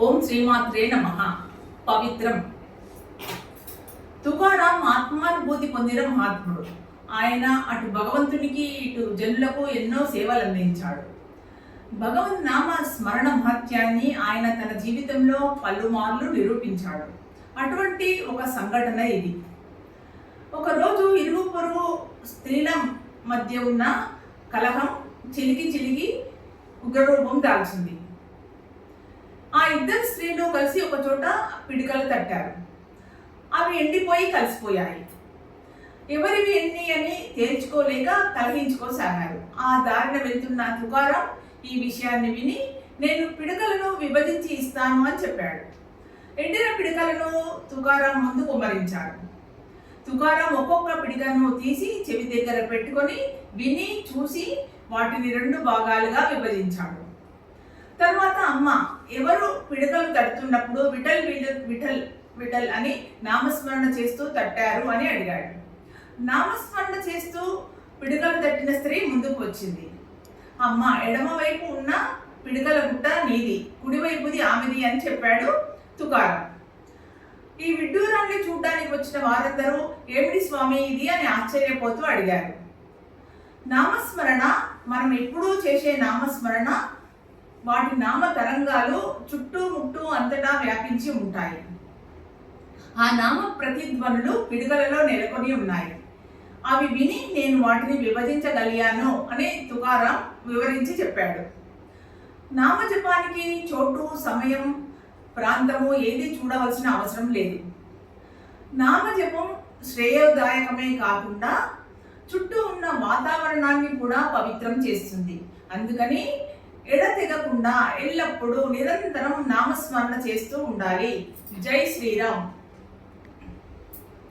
ఓం శ్రీమాత్రే నమ. పవిత్రం. తుకారాం ఆత్మానుభూతి పొందిన మహాత్ముడు. ఆయన అటు భగవంతునికి ఇటు జనులకు ఎన్నో సేవలు అందించాడు. భగవన్ నామ స్మరణ మహత్యాన్ని ఆయన తన జీవితంలో పలుమార్లు నిరూపించాడు. అటువంటి ఒక సంఘటన ఇది. ఒకరోజు ఇరుగు పొరుగు స్త్రీల మధ్య ఉన్న కలహం చిలికి చిలికి ఉగ్రరూపం దాల్చింది. ఇద్దరు స్త్రీలు కలిసి ఒక చోట పిడికలు తట్టారు. అవి ఎండిపోయి కలిసిపోయాయి. ఎవరివి ఎన్ని అని తేల్చుకోలేక కలిగించుకోసాగారు ఆ దారిన వెళ్తున్న తుకారం ఈ విషయాన్ని విని నేను పిడకలను విభజించి ఇస్తాను అని చెప్పాడు. ఎండిన పిడకలను తుకారం ముందు కుమ్మరించాడు. తుకారం ఒక్కొక్క పిడికను తీసి చెవి దగ్గర పెట్టుకొని విని చూసి వాటిని రెండు భాగాలుగా విభజించాడు. తర్వాత అమ్మ ఎవరు పిడకలు తడుతున్నప్పుడు విఠల్ విఠల్ విఠల్ విఠల్ అని నామస్మరణ చేస్తూ తట్టారు అని అడిగాడు. నామస్మరణ చేస్తూ పిడకలు తట్టిన స్త్రీ ముందుకు వచ్చింది. అమ్మ ఎడమవైపు ఉన్న పిడకల గుట్ట నీది కుడివైపుది ఆమెది అని చెప్పాడు తుకారం. ఈ విడ్డూరాన్ని చూడ్డానికి వచ్చిన వారందరూ ఏమిటి స్వామి ఇది? అని ఆశ్చర్యపోతూ అడిగారు. నామస్మరణ మనం ఎప్పుడూ చేసే నామస్మరణ వాటి నామ తరంగాలు చుట్టూ ముట్టూ అంతటా వ్యాపించి ఉంటాయి. ఆ నామ ప్రతిధ్వనులు పిడుగలలో నెలకొని ఉన్నాయి. అవి విని నేను వాటిని విభజించగలిగాను అని తుకారాం వివరించి చెప్పాడు. నామజపానికి చోటు సమయం ప్రాంతము ఏది చూడవలసిన అవసరం లేదు. నామజపం శ్రేయోదాయకమే కాకుండా చుట్టూ ఉన్న వాతావరణాన్ని కూడా పవిత్రం చేస్తుంది. అందుకని ఎడతెగ ఎడతెగకుండా ఎల్లప్పుడూ నిరంతరం నామస్మరణ చేస్తూ ఉండాలి. జై శ్రీరామ్.